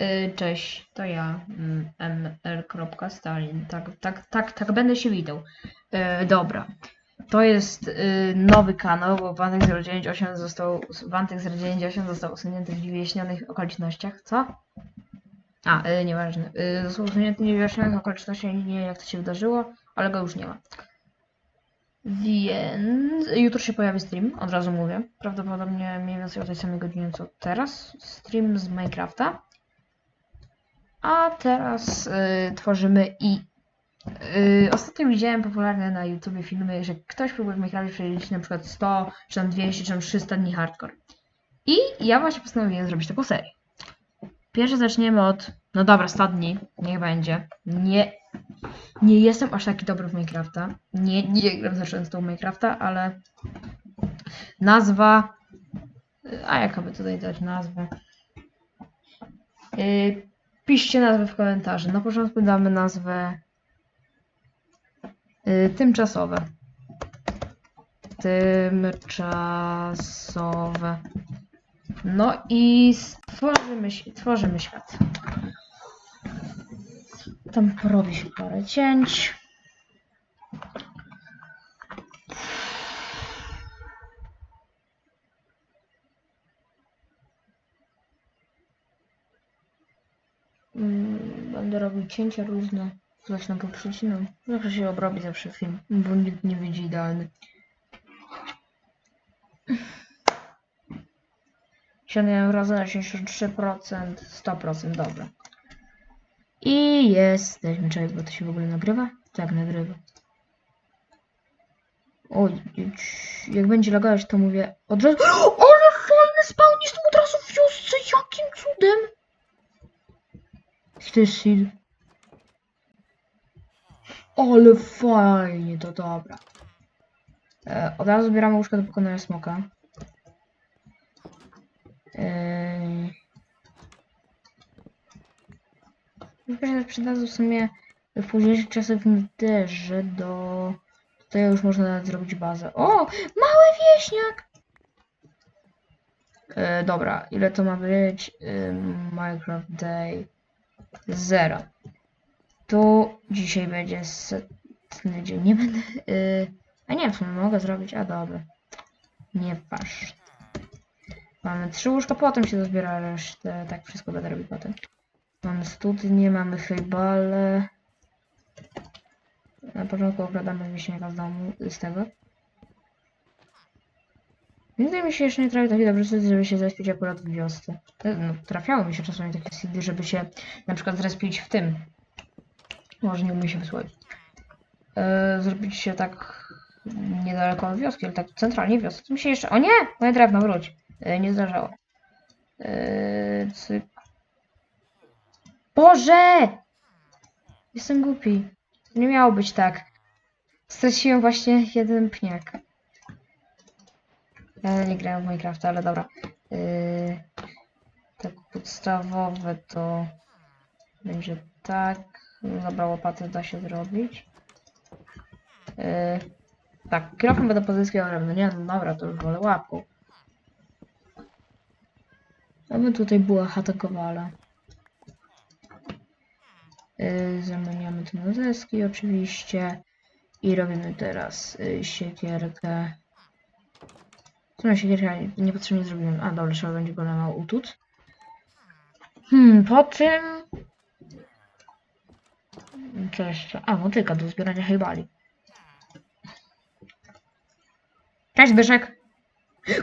Y, Cześć, to ja, mm, mr.stalin. Tak, tak, tak, tak będę się witał. Y, Dobra. To jest y, nowy kanał, bo Wantek 098 został, Wantek 098 został usunięty w niewyjaśnionych okolicznościach. Co? A, y, nieważne. Został usunięty w niewyjaśnionych okolicznościach, nie wiem jak to się wydarzyło, ale go już nie ma. Więc jutro się pojawi stream, od razu mówię. Prawdopodobnie mniej więcej o tej samej godzinie co teraz. Stream z Minecrafta. A teraz y, tworzymy i. Y, ostatnio widziałem popularne na YouTube filmy, że ktoś próbuje w Minecrafcie przeliczyć na przykład 100, czy tam 200, czy tam 300 dni hardcore. I ja właśnie postanowiłem zrobić taką serię. Pierwsze zaczniemy od. No dobra, 100 dni, niech będzie. Nie, nie jestem aż taki dobry w Minecrafta. Nie, nie gram za często w Minecrafta, ale nazwa. A jaka by tutaj dać nazwę? Yy, piszcie nazwę w komentarzu. Na początku damy nazwę yy, tymczasowe. Tymczasowe. No i stworzymy, tworzymy świat. Tam porobi się parę cięć. Mm, Będę robił cięcia różne. Na to przycinam. Zawsze się obrobi zawsze film, bo nikt nie widzi idealny. 7 razy na 63%, 100%, dobra. I jesteśmy. Czekaj, bo to się w ogóle nagrywa? Tak, nagrywa. Ci- jak będzie lagować, to mówię od razu. Ale fajny spawn, jestem od razu w wiosce, jakim cudem! Seed? Ale fajnie, to dobra. E, od razu zbieramy łóżko do pokonania smoka. Eee... Chyba się w sumie w późniejszych czasach w Netherze do... Tutaj już można nawet zrobić bazę. O! Mały wieśniak! E, dobra, ile to ma być? E, Minecraft Day 0. Tu dzisiaj będzie setny dzień. Nie będę... E, a nie, w sumie mogę zrobić. A dobra. Nie patrz. Mamy trzy łóżka, potem się dozbiera resztę. Tak, wszystko będę robił potem. Mamy studnie, mamy hejbale. Na początku okradamy wieśniaka z domu, z tego. Nigdy mi się jeszcze nie trafił taki dobry seed, żeby się zrespić akurat w wiosce. No, trafiały mi się czasami takie seedy, żeby się na przykład zrespić w tym. Może nie umie się wysłać. E, zrobić się tak niedaleko od wioski, ale tak centralnie w wiosce. To mi się jeszcze... O nie! Moje drewno, wróć. E, nie zdarzało. E, cyk. Boże! Jestem głupi. Nie miało być tak. Straciłem właśnie jeden pniak. Ja nie grałem w Minecrafta, ale dobra. Yy, tak podstawowe to będzie tak. Dobra, łopaty da się zrobić. Yy, tak, kilofem będę pozyskiwał drewno. Nie, no dobra, to już wolę łapką. Aby tutaj była chata. Yy, zamieniamy to na deski oczywiście. I robimy teraz yy, siekierkę. Co na siekierkę niepotrzebnie zrobiłem. A dobra, trzeba będzie go na utut. Hmm, po czym... Co jeszcze? A, motyka do zbierania hejbali. Cześć, Byszek!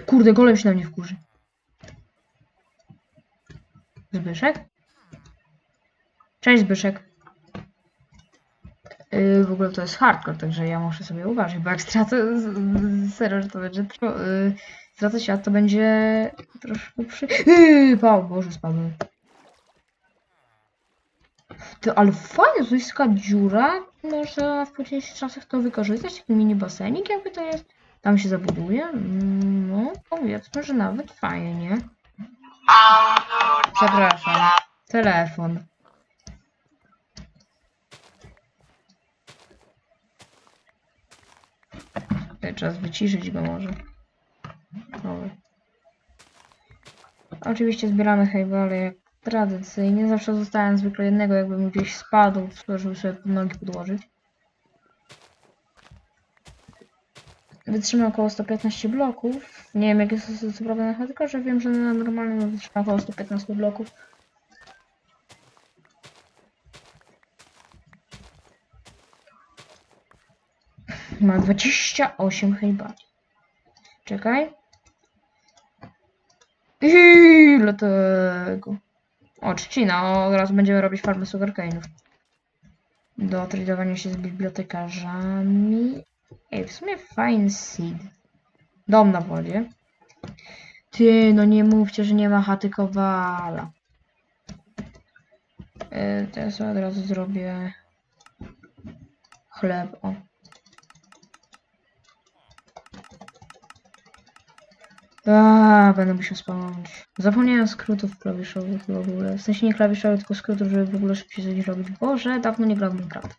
Kurde, golem się na mnie wkurzy. Zbyszek? Cześć Zbyszek. Yy, w ogóle to jest hardcore, także ja muszę sobie uważać, bo jak stracę, serio, że to będzie trwa, yy, stracę świat, to będzie troszkę przy... Yy, Pał, Boże, spadłem. Ty, ale fajnie, to jest taka dziura, można w późniejszych czasach to wykorzystać, taki mini basenik jakby to jest. Tam się zabuduje, Mm, no powiedzmy, że nawet fajnie. Przepraszam, telefon. Tutaj Czas wyciszyć go może. Oczywiście zbieramy hejwale jak tradycyjnie. Zawsze zostałem zwykle jednego, jakbym gdzieś spadł, żeby sobie pod nogi podłożyć. Wytrzyma około 115 bloków. Nie wiem, jak jest to co prawda tylko że wiem, że na normalnym wytrzyma około 115 bloków. Ma 28 hejbali. Czekaj. Ile tego? O, trzcina. O, teraz będziemy robić farmę sugarcane'ów. Do tradowania się z bibliotekarzami. Ej, w sumie fine seed. Dom na wodzie. Ty, no nie mówcie, że nie ma chaty kowala. Yy, teraz od razu zrobię chleb. O. A, będę musiał spamać. Zapomniałem skrótów klawiszowych w ogóle. W sensie nie klawiszowych, tylko skrótów, żeby w ogóle szybciej coś robić. Boże, dawno nie grałem Minecraft.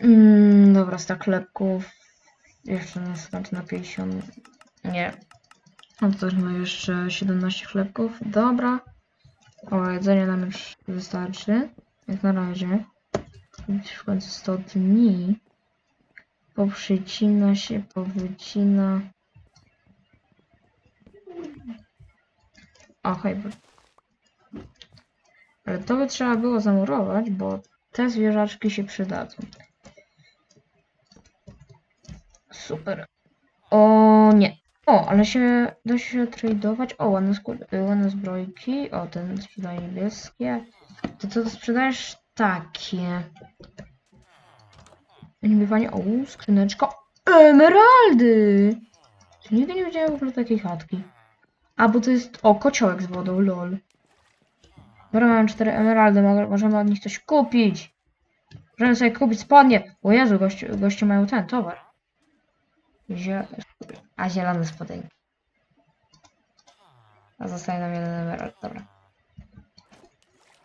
Mm, dobra, stak chlebków. Jeszcze na znaczy na 50. Nie. No to też ma jeszcze 17 chlebków. Dobra. O, jedzenie nam już wystarczy. Jak na razie. W końcu 100 dni. Poprzycina się, powycina. O, hejber. Ale to by trzeba było zamurować, bo te zwierzaczki się przydadzą. Super. O nie. O, ale się da się tradeować. O, ładne, ładne zbrojki. O, ten sprzeda niebieskie. To co sprzedajesz takie? Animowanie. O, skrzyneczka. Emeraldy! Nigdy nie widziałem w ogóle takiej chatki. A, bo to jest... O, kociołek z wodą, lol. Dobra, mam cztery emeraldy, mo- możemy od nich coś kupić. Możemy sobie kupić spodnie. O Jezu, goście, goście mają ten towar. Zie... A, zielone spodenki. A zostaje nam jeden emerald, dobra.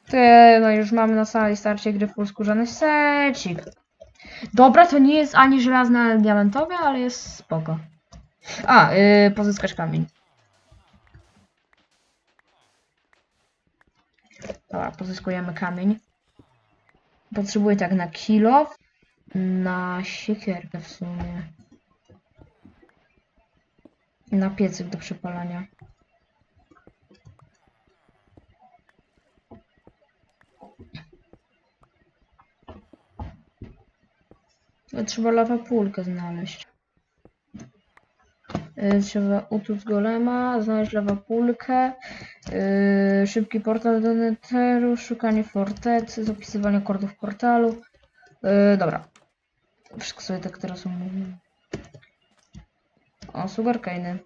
Ty, no już mamy na samej starcie gry full secik. Dobra, to nie jest ani żelazne, ani diamentowe, ale jest spoko. A, yy, pozyskać kamień. Dobra, pozyskujemy kamień. Potrzebuję tak na kilo, na siekierkę w sumie. Na piecyk do przepalania. No, Trzeba lawapulkę znaleźć. Y, Trzeba utuc golema, znaleźć lawapulkę, yy, szybki portal do netheru, szukanie fortecy, zapisywanie kordów portalu. Yy, dobra. Wszystko sobie tak teraz omówię. O, sugarcane'y.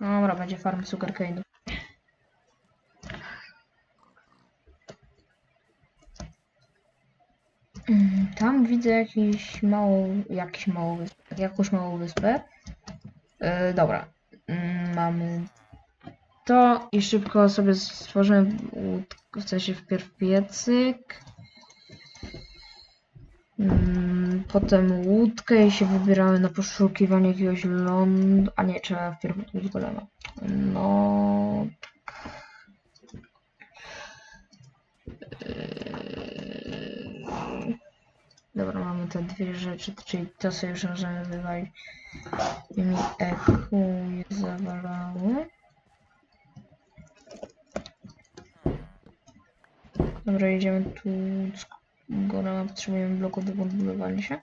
Dobra, będzie farm sugarcane'ów. Mm, Tam widzę jakiś małą, jakiś małą wyspę, jakąś małą wyspę. Yy, dobra, Mm, mamy to i szybko sobie stworzymy łódkę, w sensie wpierw piecyk. Mm, Potem łódkę i się wybieramy na poszukiwanie jakiegoś lądu. A nie, trzeba wpierw odkryć golema. No. Dobra, mamy te dwie rzeczy, czyli to sobie już możemy wywalić. I mi eku je zawalało. Dobra, jedziemy tu. Góra, potrzebujemy bloków do podbudowania się.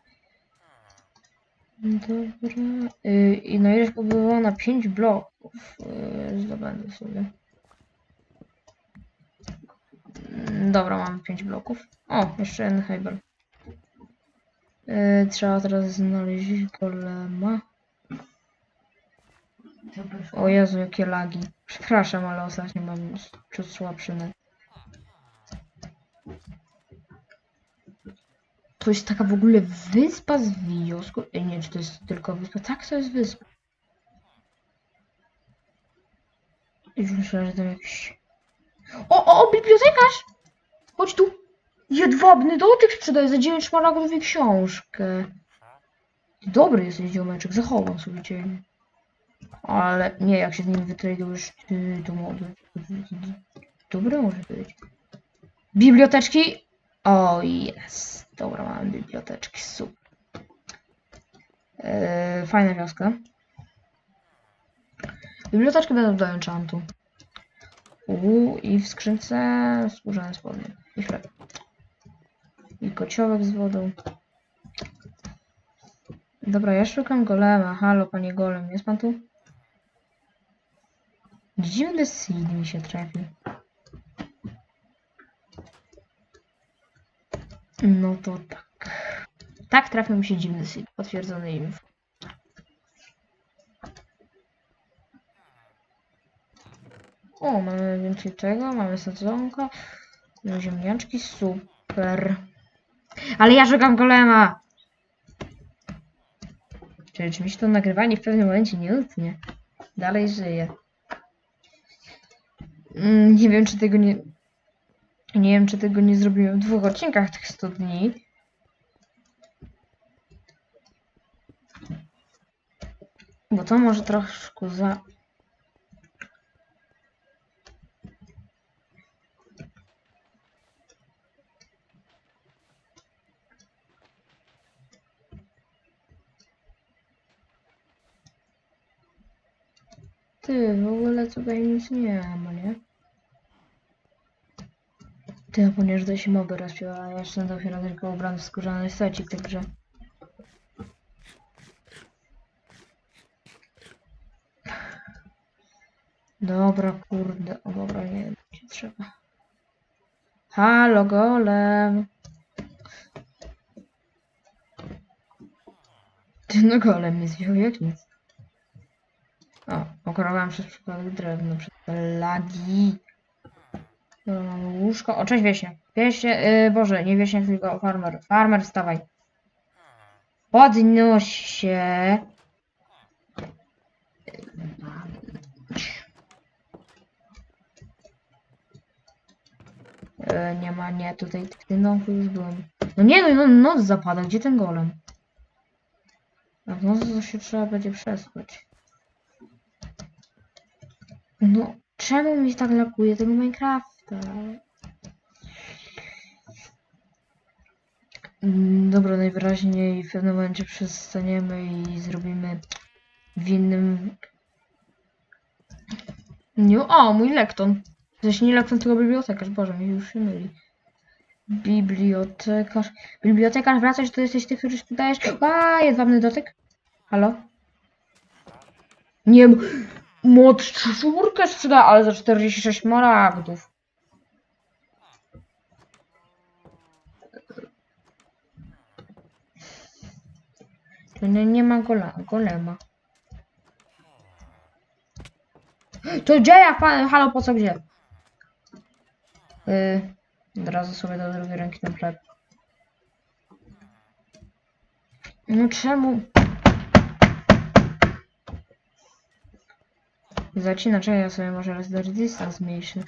Dobra. Yy, I no ileś pobudowało na 5 bloków. Yy, zdobędę sobie. Dobra, mamy 5 bloków. O, jeszcze jeden hejber. Yy, trzeba teraz znaleźć golema. O Jezu, jakie lagi. Przepraszam, ale ostatnio mam ciut słabszy net. To jest taka w ogóle wyspa z wioską. Ej, nie, czy to jest tylko wyspa? Tak, to jest wyspa. Już myślałem, że tam jakiś... O, o, o, bibliotekarz! Chodź tu! Jedwabny dotyk sprzedaje za 9 szmaragdów i książkę. Dobry jest ziomeczek, zachowam sobie cię. Ale nie, jak się z nim wytradujesz, ty, to może... Dobre może być. Biblioteczki? O, jest. Dobra, mamy biblioteczki, super. Eee, fajna wioska. Biblioteczki będą do enchantu. Uuu, i w skrzynce skórzane spodnie. I chleb. I kociołek z wodą. Dobra, ja szukam golema. Halo, panie golem, jest pan tu? Dziwny seed mi się trafił. No to tak. Tak trafił mi się dziwny seed. Potwierdzony info. O, mamy więcej tego, mamy sadzonka, ziemniaczki, super. Ale ja szukam golema! Czy, się to nagrywanie w pewnym momencie nie utnie? Dalej żyje. Mm, nie wiem, czy tego nie... Nie wiem, czy tego nie zrobiłem w dwóch odcinkach tych 100 dni. Bo to może troszkę za... Ty, w ogóle tutaj nic nie ma, nie? Ty, ponieważ to się moby rozpiła, a ja jestem dopiero tylko ubrany w skórzany secik, także... Dobra, kurde, o dobra, nie wiem, trzeba. Halo, golem! Ty, no golem mnie zjął jak nic. O, okrągłam przez przypadek drewno, przez lagi. Mamy łóżko. O, cześć wieśniak. Wieśnie, yy, Boże, nie wieśniak, tylko farmer. Farmer, wstawaj. Podnoś się. Yy, nie ma, nie, tutaj domku już byłem. No nie, no, no noc zapada, gdzie ten golem? A w nocy to się trzeba będzie przespać. No, czemu mi tak lakuje tego Minecrafta? Mm, Dobra, najwyraźniej w pewnym momencie przestaniemy i zrobimy w innym... Nie, o, mój lekton. Sensie nie lekton, tylko bibliotekarz. Boże, mi już się myli. Bibliotekarz. Bibliotekarz, wracaj, to jesteś ty, który sprzedajesz. A, jedwabny dotyk. Halo? Nie, mod czwórkę sprzeda, ale za 46 maragdów. Nie, nie ma gola, golema. To gdzie ja pan, halo, po co gdzie? Yy, od razu sobie do drugiej ręki na chleb. No czemu? Zacina, czekaj, ja sobie może raz dać dystans zmniejszy.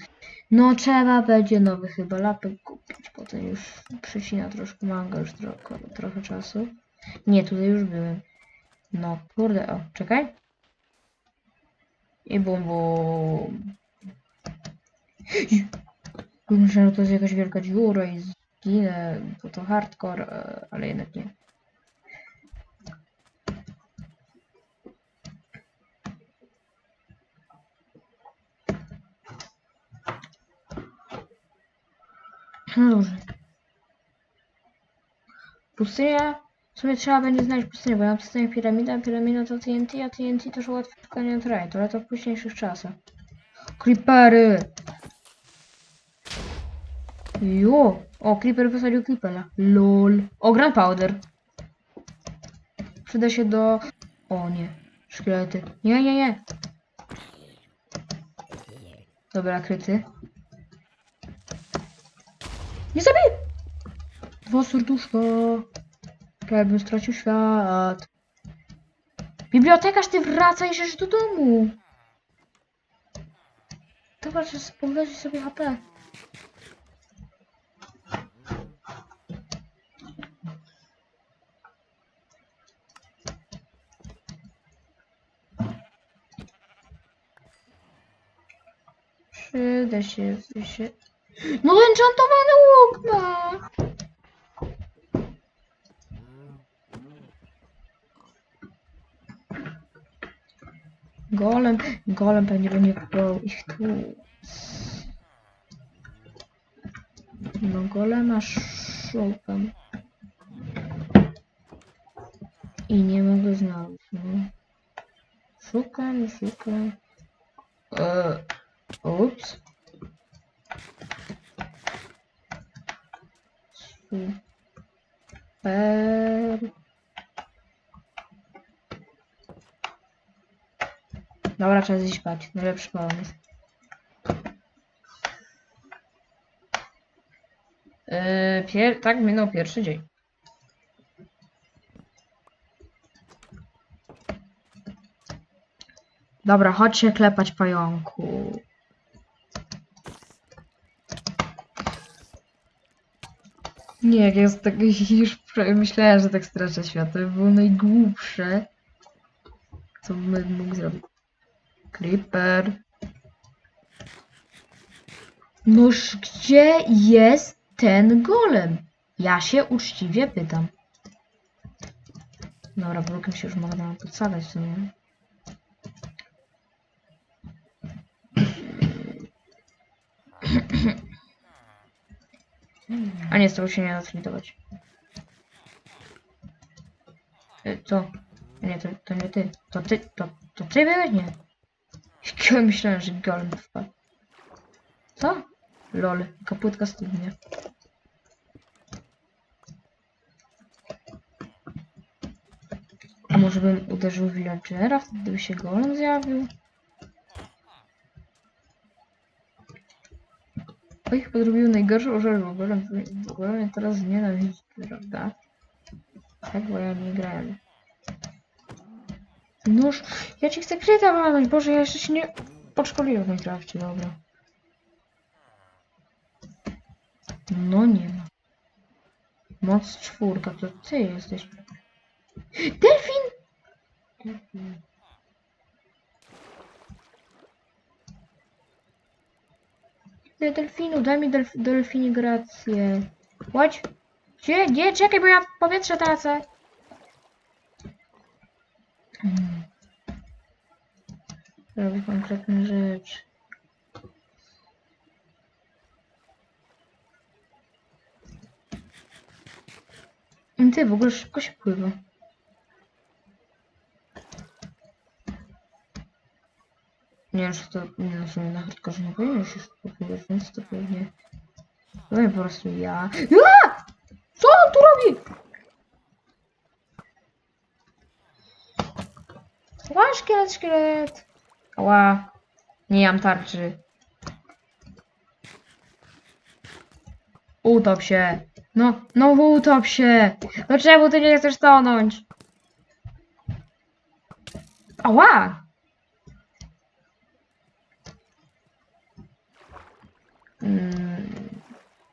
No trzeba będzie nowy chyba lapek kupić, potem już przycina troszkę manga już trochę, trochę czasu. Nie, tutaj już byłem. No kurde, o, czekaj. I bum bum. Myślę, że to jest jakaś wielka dziura i zginę, bo to hardcore, e, ale jednak nie. Dobrze. Pustynia? W sumie trzeba będzie znaleźć pustynię, bo ja mam pustynię piramida, piramida to TNT, a TNT to łatwe szukanie trajtu, ale to w późniejszych czasach. Creepery! Jo! O, Creeper wysadził Creepera. LOL. O, Grand Powder. Przyda się do... O nie. Szkielety. Nie, nie, nie. Dobra, kryty. Nie zabiję! Dwa serduszka. Prawie bym stracił świat. Bibliotekarz, ty wracaj jeszcze do domu. Dobra, że pomnoży sobie HP. Przyda się, się no enchantowany łuk ma! Golem, golem pewnie będzie próbował ich tu. No golema szukam. I nie mogę znaleźć, no. Szukam, szukam. Eee, ups. Super. Dobra, trzeba zjeść spać. Najlepszy pomysł. Yy, tak minął pierwszy dzień. Dobra, chodź się klepać pająku. Nie, jak jest tak już myślałem, że tak straszę świat. To by było najgłupsze. Co bym mógł zrobić. Creeper. Noż gdzie jest ten golem? Ja się uczciwie pytam. Dobra, blokiem się już mogę podsadzać w sumie. A nie, z tego się nie da zlidować. E, Co? Nie, to, to nie ty. To ty, to, to ty byłeś? Nie. Myślałem, że golem wpadł. Co? Lol, jaka płytka studnia. A może bym uderzył villagera, wtedy by się golem zjawił? Oj, chyba zrobił najgorszą rzecz w ogóle. W ogóle mnie teraz nienawidzi, prawda? Tak, bo ja nie grałem. Noż, ja ci chcę kryta walnąć, Boże, ja jeszcze się nie podszkoliłem w Minecrafcie, dobra. No nie ma. Moc czwórka, to ty jesteś. Delfin! Delfin. Delfinu, daj mi delf delfini grację. Chodź. Gdzie? Gdzie? Czekaj, bo ja powietrze tracę. Hmm. Robię konkretne rzeczy. Ty, w ogóle szybko się pływa. Czy to no, w sumie na hardkorze nie powinien się pływać, więc to pewnie... Pewnie po prostu ja... Ja! Co on tu robi? Ła, szkielet, szkielet. Ła. Nie mam tarczy. Utop się. No, no utop się. No czemu ty nie chcesz tonąć? Ała! Mm,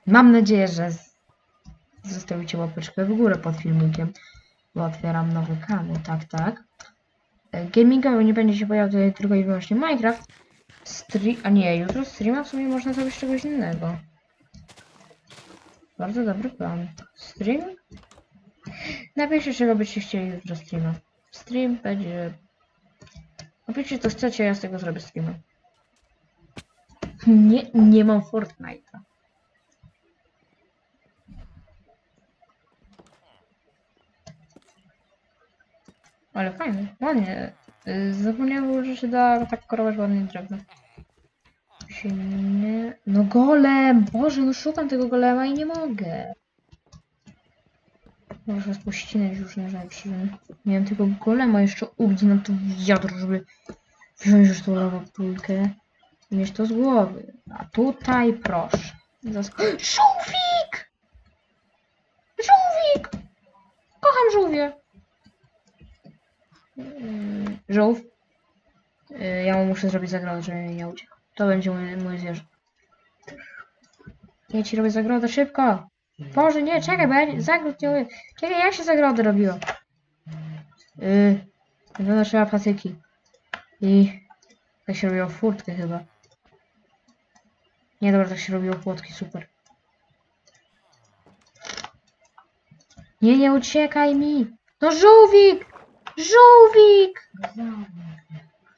Mam nadzieję, że zostawicie łapeczkę w górę pod filmikiem, bo otwieram nowy kanał, tak, tak. E, Gamingowy nie będzie się pojawiał tylko i wyłącznie Minecraft. Stream, a nie, jutro streama w sumie można zrobić czegoś innego. Bardzo dobry plan. Stream? Napiszcie, czego byście chcieli jutro streama. Stream będzie... Napiszcie, co chcecie, ja z tego zrobię streama. Nie, nie mam Fortnite'a. Ale fajnie, ładnie. Y, Zapomniałem, że się da tak korować ładnie drewno. Się nie... No golem! Boże, no szukam tego golema i nie mogę. Muszę pościnać różne rzeczy. Miałem tego golema jeszcze ubić na to wiadro, żeby wziąć już tą lawapulkę mieć to z głowy. A tutaj proszę. Żółwik! Żółwik! Kocham żółwie. Mm, Żółw. Y, Ja mu muszę zrobić zagrodę, żeby nie uciekł. To będzie mój, mój zwierzę. Ja ci robię zagrodę szybko. Boże, nie, czekaj, bo ja zagród nie. Czekaj, jak się zagrodę robiło? Yy, no trzeba patyki. I tak się robiło furtkę chyba. Nie, dobra, tak się robiło płotki, super. Nie, nie uciekaj mi! No żółwik! Żółwik!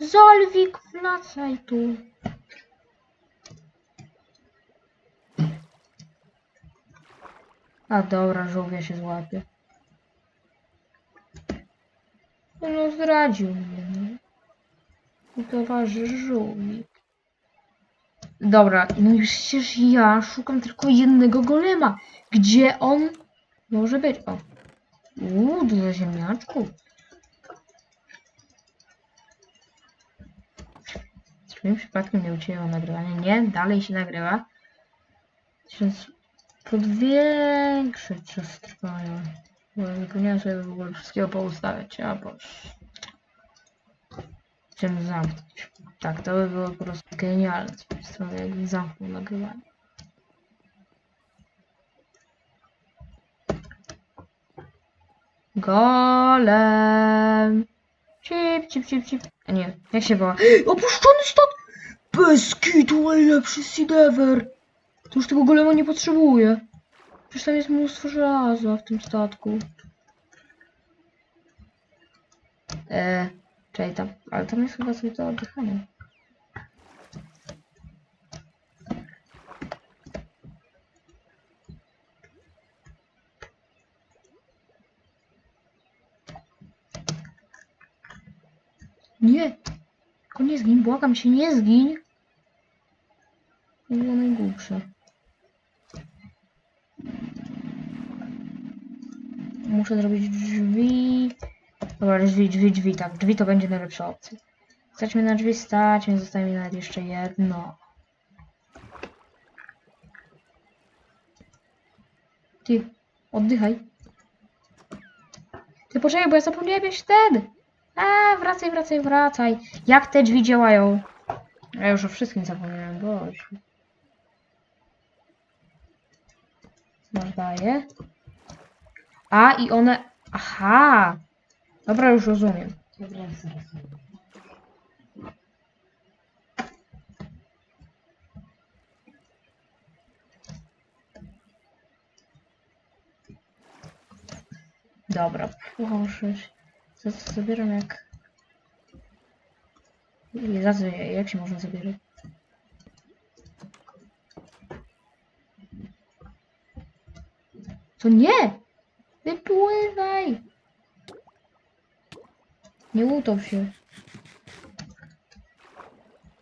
Zolwik, wracaj tu. A dobra, żółwia się złapie. No zdradził mnie, nie? I towarzysz żółwik. Dobra, no i przecież ja szukam tylko jednego golema. Gdzie on może być? O. Uuu, dużo ziemniaczków. Czy mi przypadkiem nie ucięło nagrywanie? Nie, dalej się nagrywa. Tysiąc podwiększyć czas trwania. Bo zapomniałem sobie w ogóle wszystkiego poustawiać, a boż. Czym zamknąć? Tak, to by było po prostu genialne z mojej strony, jakbym zamknął nagrywanie. Golem! Cip, cip, cip, cip. A nie, jak się woła? Opuszczony stat! Bez kitu, najlepszy seed ever! To już tego golema nie potrzebuję. Przecież tam jest mnóstwo żelaza w tym statku. Eee, czekaj, tam, ale tam jest chyba sobie to oddychanie. Nie! Tylko nie zgiń, błagam się, nie zgiń! To było najgłupsze. Muszę zrobić. Dobra, drzwi, drzwi, drzwi, tak. Drzwi to będzie najlepsza opcja. Stać na drzwi, stać, więc zostaje mi nawet jeszcze jedno. Ty, oddychaj. Ty poczekaj, bo ja zapomniałem jeszcze ten. A, wracaj, wracaj, wracaj. Jak te drzwi działają? Ja już o wszystkim zapomniałem, boże. Masz daję. A, i one... Aha! Dobra, już rozumiem. Dobra, zaraz. Dobra, proszę. Co co zabieram jak... I za co, jak się można zabierać? To nie! Wypływaj! Nie utop się.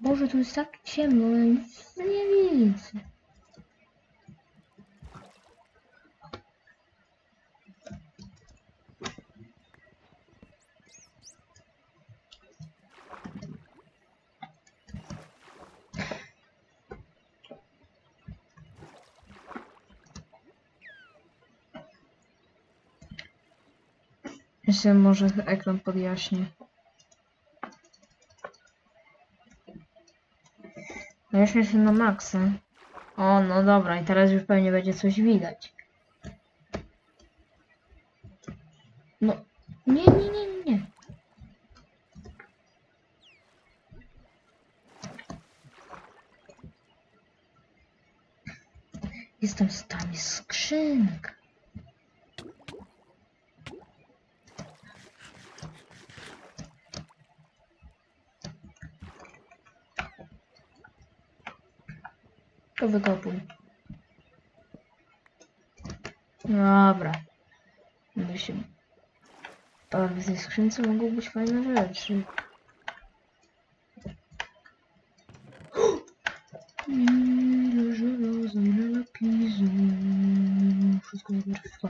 Boże, tu jest tak ciemno, nic nie widzę. Jeszcze może ekran podjaśni. No już jestem na maksa. O, no dobra, i teraz już pewnie będzie coś widać. No, nie, nie, nie, nie, nie. Jest tam, tam jest skrzynka. To wykopuj. Dobra. Się... Ale w tej skrzynce mogą być fajne rzeczy. Ile żelaza, ile lapisu. Wszystko wszystko.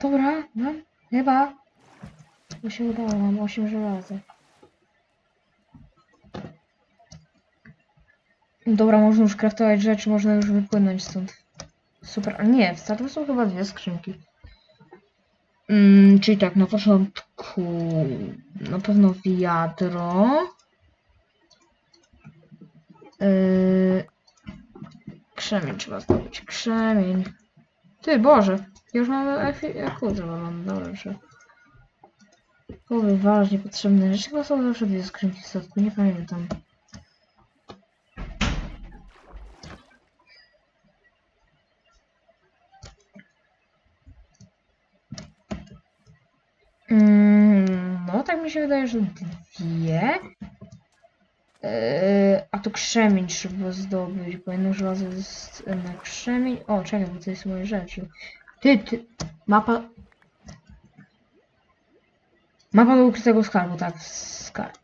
Dobra, mam. Chyba. Bo się udało, mam 8 żelaza. Dobra, można już kraftować rzeczy, można już wypłynąć stąd. Super, a nie, w startu są chyba dwie skrzynki. Mm, czyli tak, na początku na pewno wiadro. Yy, krzemień trzeba zdobyć, krzemień. Ty, Boże, już mamy ekwipunek, mam dobrze. Były ważnie potrzebne rzeczy, chyba są zawsze dwie skrzynki w statku, nie pamiętam. Mi się wydaje, że dwie. Yy, a to krzemień trzeba zdobyć, bo jedno żelazo jest na krzemień. O, czekaj, bo to jest moje rzeczy. Ty, ty, mapa... Mapa do ukrytego skarbu, tak, skarb.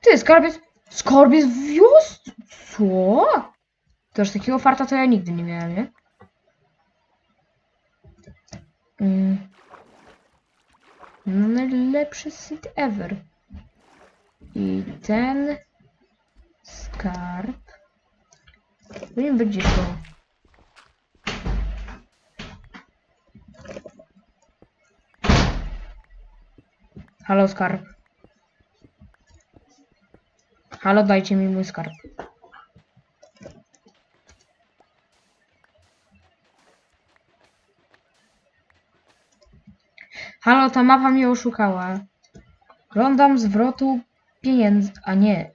Ty, skarb jest... Skarb jest w wiosce? Co? Już takiego farta to ja nigdy nie miałem, nie? Mm. No najlepszy seed ever. I ten skarb powinien być gdzieś tu. Halo skarb. Halo, dajcie mi mój skarb. Halo, ta mapa mnie oszukała. Żądam zwrotu pieniędzy, a nie.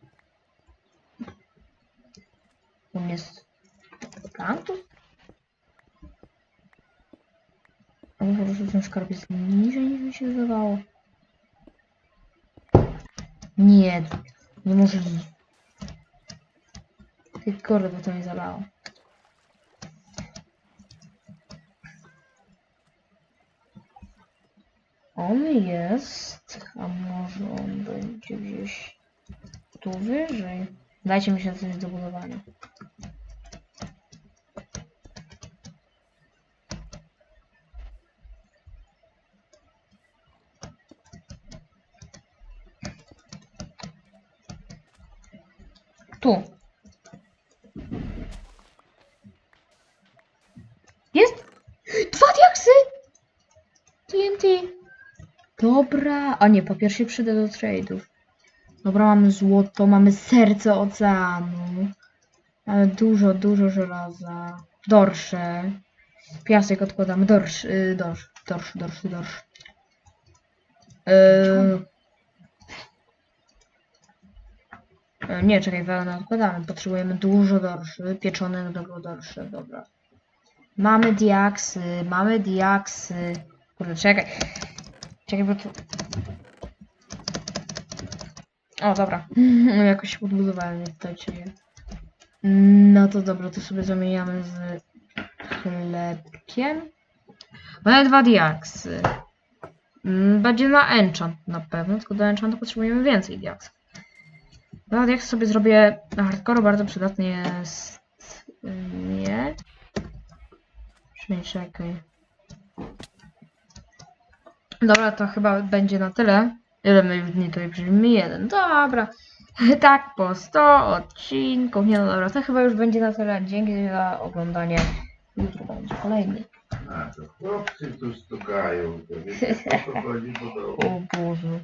On jest... Tam tu? Albo po prostu ten skarb jest niżej niż mi się wydawało. Nie, nie może... Ty kurde, bo to mnie zabało. On jest, a może on będzie gdzieś tu wyżej. Dajcie mi się coś do budowania. Tu. Jest! Dwa diaksy! TNT. Dobra, a nie, po pierwsze przyjdę do trade'ów. Dobra, mamy złoto, mamy serce oceanu. Mamy dużo, dużo żelaza. Dorsze. Piasek odkładamy. Dorsz, y, dorsz, dorsz, dorsz, dorsz. Yy... E, Nie, czekaj, wełnę odkładamy. Potrzebujemy dużo dorszy, pieczonego dorszy, dobra. Mamy diaksy, mamy diaksy. Kurde, czekaj. Czekaj, bo tu... O, dobra. No jakoś się podbudowałem, nie tutaj. No to dobra, to sobie zamieniamy z chlebkiem. Mamy dwa diaksy. Mm, Będzie na enchant na pewno, tylko do enchantu potrzebujemy więcej diaksów. Dwa diaksy sobie zrobię na hardcore, bardzo przydatny jest... Nie. Przynajmniej czekaj. Dobra, to chyba będzie na tyle. Ile my już dni tutaj przyjmiemy? Jeden. Dobra. Tak, po 100 odcinków. Nie no dobra, to chyba już będzie na tyle. Dzięki za oglądanie. Jutro będzie kolejny. A, to chłopcy tu stukają. To wiecie, o co chodzi, bo to O Boże.